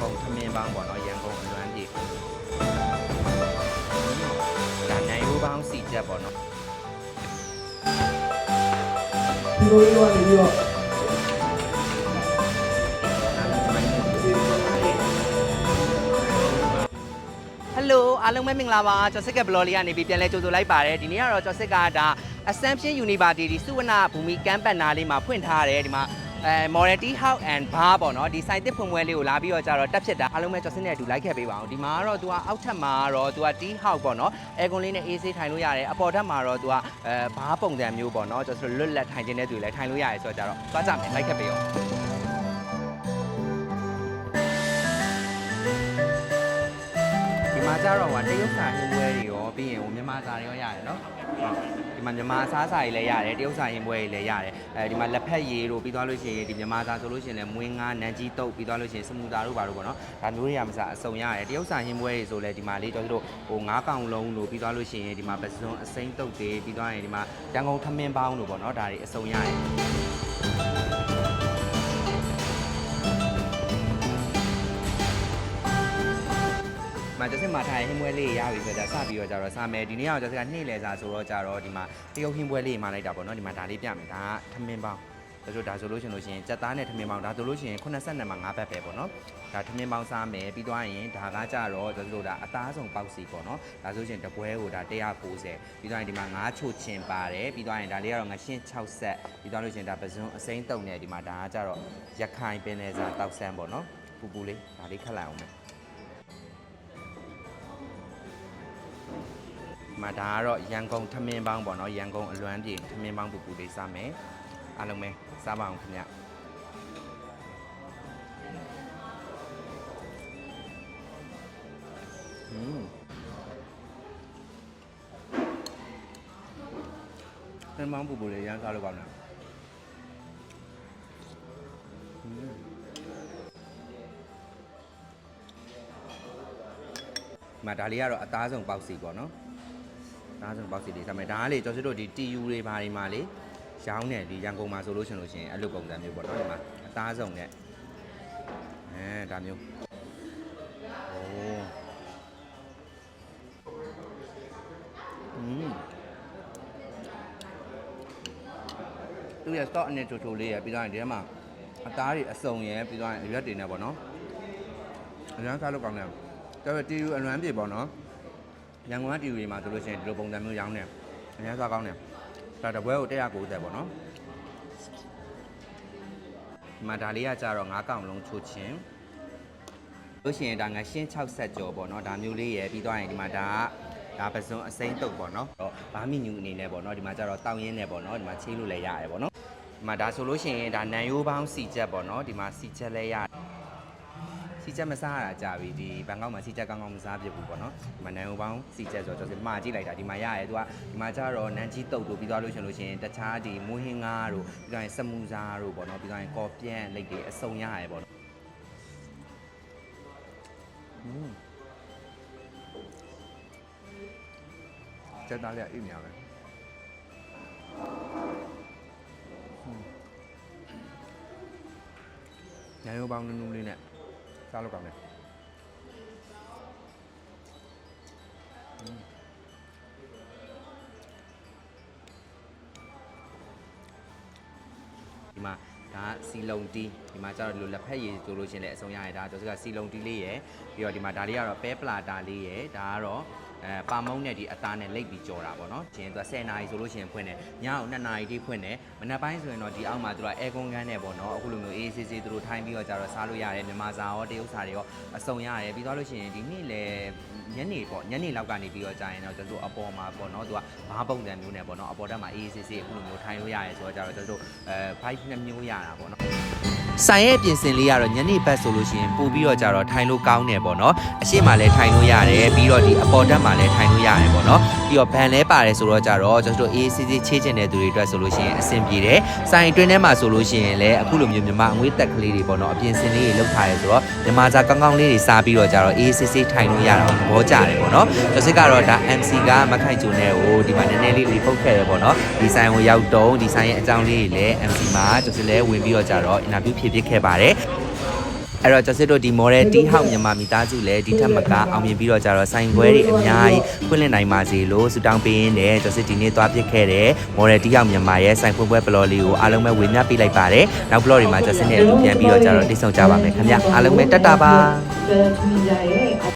ကုန်ထမင်းပေါင်းပေါ့နော်ရန်ကုန်အလွမ်းပြေဒါနိုင်ရိုးပေါင်းစီချက်ပေါ့နော်ဒီလိုလေးကနေပြီးတော့ဟယ်လိုအားလုံးပဲမင်္ဂလာပါကျော်စစ်ကဘလော်လေးကနေပြီးပြန်လဲကြိုဆိုလိုက်ပါတယ်ဒီနေ့ကတော့ကျော်စစ်ကဒါ Assumption University စုဝနာဘူမီကမ်ပတ်နာလေးမှာဖွင့်ထားတယ်ဒီမှာ အဲ Morality House and Bar ပေါ့နော်ဒီစိုက်တစ်ဖွင့်ပွဲလေးကိုလာပြီးတော့ကြတော့တက်ဖြစ်တာအားလုံးပဲကျော်စစ်နဲ့အတူလိုက်ခဲ့ပေးပါအောင်ဒီမှာကတော့သူကအောက်ထပ်မှာကတော့သူက Tea House ပေါ့နော်အဲကွန်လေးနဲ့အေးဆေးထိုင်လို့ရတယ်အပေါ်ထပ်မှာတော့သူကအဲဘားပုံစံမျိုးပေါ့နော်ကျော်စစ်လွတ်လပ်ထိုင်ခြင်းတဲ့သူတွေလည်းထိုင်လို့ရတယ်ဆိုတော့ကြတော့သွားကြမယ်လိုက်ခဲ့ပေးအောင် ကျတော့ဟိုတရုတ်စာဟင်းပွဲတွေရောပြီးရင်ဟိုမြန်မာစာတွေရောရတယ်နော်ဟုတ်ဒီမှာမြန်မာအစားအစာတွေလည်းရတယ်တရုတ်စာဟင်းပွဲတွေလည်းရတယ်အဲဒီမှာလက်ဖက်ရည်တို့ပြီးသွားလို့ရှိရင်ဒီမြန်မာစာဆိုလို့ရှိရင်လည်းမွေးငါးနန်းကြီးတုပ်ပြီးသွားလို့ရှိရင်စမူတာတို့ဘာတို့ပေါ့နော်ဒါမျိုးတွေကမစားအစုံရတယ်တရုတ်စာဟင်းပွဲတွေဆိုလည်းဒီမှာလေးတော်တို့ဟိုငါးကောင်လုံးတို့ပြီးသွားလို့ရှိရင်ဒီမှာပစုံအစိမ့်တုပ်တွေပြီးသွားရင်ဒီမှာတန်ကုန်ထမင်းပေါင်းတို့ပေါ့နော်ဒါတွေအစုံရတယ် မှာကျစင်မှာထိုင်ဟင်းပွဲလေးရပြီဆိုတော့စပြီးတော့ကြတော့စမယ်ဒီနေ့ကတော့ကျစင်ကနှိမ့်လဲစားဆိုတော့ကြတော့ဒီမှာတရုတ်ဟင်းပွဲလေးမှာလိုက်တာပေါ့နော်ဒီမှာဒါလေးပြမယ်ဒါကထမင်းပေါင်းဒါဆိုဒါဆိုလို့ရှိရင်လို့ရှိရင်စက်သားနဲ့ထမင်းပေါင်းဒါဆိုလို့ရှိရင်82မှာ9ဘတ်ပဲပေါ့နော်ဒါထမင်းပေါင်းစားမယ်ပြီးသွားရင်ဒါကကြတော့ကျဆိုဒါအသားဆုံးပေါက်စီပေါ့နော်ဒါဆိုရှင်တပွဲကိုဒါ190ပြီးသွားရင်ဒီမှာ9ချိုချင်ပါတယ်ပြီးသွားရင်ဒါလေးကတော့ငရှင်း6ဆက်ပြီးသွားလို့ရှိရင်ဒါပစုံအစိမ့်တုံနဲ့ဒီမှာဒါကကြတော့ရခိုင်ပင်လယ်စာတောက်ဆန်းပေါ့နော်ပူပူလေးဒါလေးခက်လိုက်အောင်မယ် မှာဒါကတော့ရန်ကုန်ထမင်းပေါင်းပေါ့နော်ရန်ကုန်အလွမ်းပြေထမင်းပေါင်းပူပူလေးစားမယ်အားလုံးပဲစားပါအောင်ခင်ဗျอืมထမင်းပေါင်းပူပူလေးရမ်းစားလို့ကောင်းတယ်မှာဒါလေးကတော့အသားဆုံးပေါက်စီပေါ့နော် ဒါဆိုဘောက်စီလေးစားမယ်ဒါကလေကျော်စစ်တို့ဒီ TU တွေဘာတွေမှာလေရောင်းတယ်ဒီရန်ကုန်မှာဆိုလို့ရှိရင်လို့ရှိရင်အဲ့လိုပုံစံမျိုးပေါ့နော်ဒီမှာအသားစုံနဲ့အဲဒါမျိုးโอ้อืมသူရ stock အနေချိုချိုလေးရပြီးတော့ဒီထဲမှာအသားတွေအစုံရယ်ပြီးတော့အရွက်တွေနဲ့ပေါ့နော်အရန်စားလို့ကောင်းတယ်တော်တော် TU အလွမ်းပြေပေါ့နော် ရန်ကုန်ကတီဗီတွေမှာဆိုလို့ရှိရင်ဒီလိုပုံစံမျိုးရောင်းနေအများစားကောင်းတယ်ဒါတပွဲကို190ပေါ့နော်ဒီမှာဒါလေးကကြတော့9កောင်လုံးချိုးချင်းလို့ရှိရင်ဒါငရှင်း60ကျော်ပေါ့နော်ဒါမျိုးလေးရယ်ပြီးသွားရင်ဒီမှာဒါကဒါပစုံအစိမ့်တုပ်ပေါ့နော်တော့ဘာမီနူအနေနဲ့ပေါ့နော်ဒီမှာကျတော့တောင်းရင်းနဲ့ပေါ့နော်ဒီမှာချေးလို့လည်းရတယ်ပေါ့နော်ဒီမှာဒါဆိုလို့ရှိရင်ဒါနန်ရိုးပေါင်းစီချက်ပေါ့နော်ဒီမှာစီချက်လည်းရတယ် စီချက်မစားရတာကြာပြီဒီဘန်ကောက်မှာစီချက်ကောင်းကောင်းမစားပြဘူးပေါ့နော်ဒီမှာနန်ဟိုပေါင်းစီချက်ဆိုတော့ကျွန်တော်မှာကြည့်လိုက်တာဒီမှာရရဲသူကဒီမှာကျတော့နန်ကြီးတုတ်တို့ပြီးသွားလို့ရှင်လို့ရှင်တခြားဒီမွေးဟင်းငါးတို့ပြီးသွားရင်စမူစာတို့ပေါ့နော်ပြီးသွားရင်ကော်ပြန့်လိတ်တွေအစုံရရဲပေါ့နော်อืมကျက်သားလေးအိမ်များပဲညရိုးပေါင်းနူးနူးလေးနဲ့ စားလို့ကောင်းတယ်ဒီမှာဒါစီလုံတီးဒီမှာကျတော့ဒီလိုလက်ဖက်ရည်ဆိုလို့ရှရင်လည်းအဆုံးရတယ်ဒါကျွန်တော်ကစီလုံတီးလေးရယ်ပြီးတော့ဒီမှာဒါလေးကတော့ပဲပလာတာလေးရယ်ဒါကတော့ အဲပါမုံနဲ့ဒီအသားနဲ့လိတ်ပြီးကြော်တာပေါ့နော်။ရှင်သူက10နာရီဆိုလို့ရှိရင်ဖွင့်တယ်။ညအောင်2နာရီတိဖွင့်တယ်။မနက်ပိုင်းဆိုရင်တော့ဒီအောက်မှာသူကအဲကွန်ကန်းနဲ့ပေါ့နော်။အခုလိုမျိုးအေးဆေးဆေးသူတို့ထိုင်းပြီးတော့ကြတော့စားလို့ရတယ်မြန်မာစာရောတရုတ်စာတွေရောအစုံရတယ်ပြီးသွားလို့ရှိရင်ဒီနေ့လေညနေပေါ့ညနေလောက်ကနေပြီးတော့ကြာရင်တော့ကျွန်တော်တို့အပေါ်မှာပေါ့နော်သူကဘားပုံစံမျိုးနဲ့ပေါ့နော်အပေါ်တက်မှာအေးဆေးဆေးအခုလိုမျိုးထိုင်လို့ရတယ်ဆိုတော့ကြတော့ကျွန်တော်တို့အဲ vibe နှစ်မျိုးရတာပေါ့နော် ဆိုင်ရဲ့ပြင်ဆင်လေးကတော့ညနေဘက်ဆိုလို့ရှိရင်ပို့ပြီးတော့ကြတော့ထိုင်လို့ကောင်းတယ်ပေါ့နော်အရှိမလည်းထိုင်လို့ရတယ်ပြီးတော့ဒီအပေါ်တက်မှာလည်းထိုင်လို့ရတယ်ပေါ့နော်ပြီးတော့ဗန်လဲပါတယ်ဆိုတော့ကြတော့ကျွန်တော်တို့အေးဆေးဆေးချေးချင်တဲ့သူတွေအတွက်ဆိုလို့ရှိရင်အဆင်ပြေတယ်ဆိုင်အတွင်းထဲမှာဆိုလို့ရှိရင်လည်းအခုလိုမျိုးမြမအငွေးတက်ကလေးတွေပေါ့နော်အပြင်ဆင်လေးတွေလောက်ထားရဲဆိုတော့မြမစားကောင်းကောင်းလေးတွေစားပြီးတော့ကြတော့အေးဆေးဆေးထိုင်လို့ရတာသဘောကျတယ်ပေါ့နော်ကျွန်စစ်ကတော့ဒါ MC ကမခိုင်ကျုံနဲ့ဟိုဒီမှာနည်းနည်းလေးလေးပုတ်ခဲ့တယ်ပေါ့နော်ဒီဆိုင်ကိုရောက်တော့ဒီဆိုင်ရဲ့အကြောင်းလေးတွေလည်း MC မှာကျွန်စစ်လည်းဝင်ပြီးတော့ကြတော့ interview ဖြစ်ဖြစ်ခဲ့ပါတယ်အဲ့တော့ကျွန်တော်တို့ဒီ model တီးဟောက်မြန်မာမိသားစုလည်းဒီထက်မကအောင်မြင်ပြီးတော့ကြတော့ဆိုင်ပွဲတွေအများကြီးဖွင့်လှစ်နိုင်ပါစေလို့ဆုတောင်းပေးရင်းနဲ့ကျွန်တော်ဒီနေ့သွားပြစ်ခဲ့တဲ့ model တီးဟောက်မြန်မာရဲ့ဆိုင်ဖွင့်ပွဲဘလော့လေးကိုအားလုံးပဲဝေမျှပေးလိုက်ပါတယ်နောက်ဘလော့တွေမှာကျွန်တော်နဲ့အတူပြန်ပြီးတော့ကြတော့တိတ်ဆုံကြပါမယ်ခင်ဗျအားလုံးပဲတက်တာပါဒီထမင်းကြရဲ့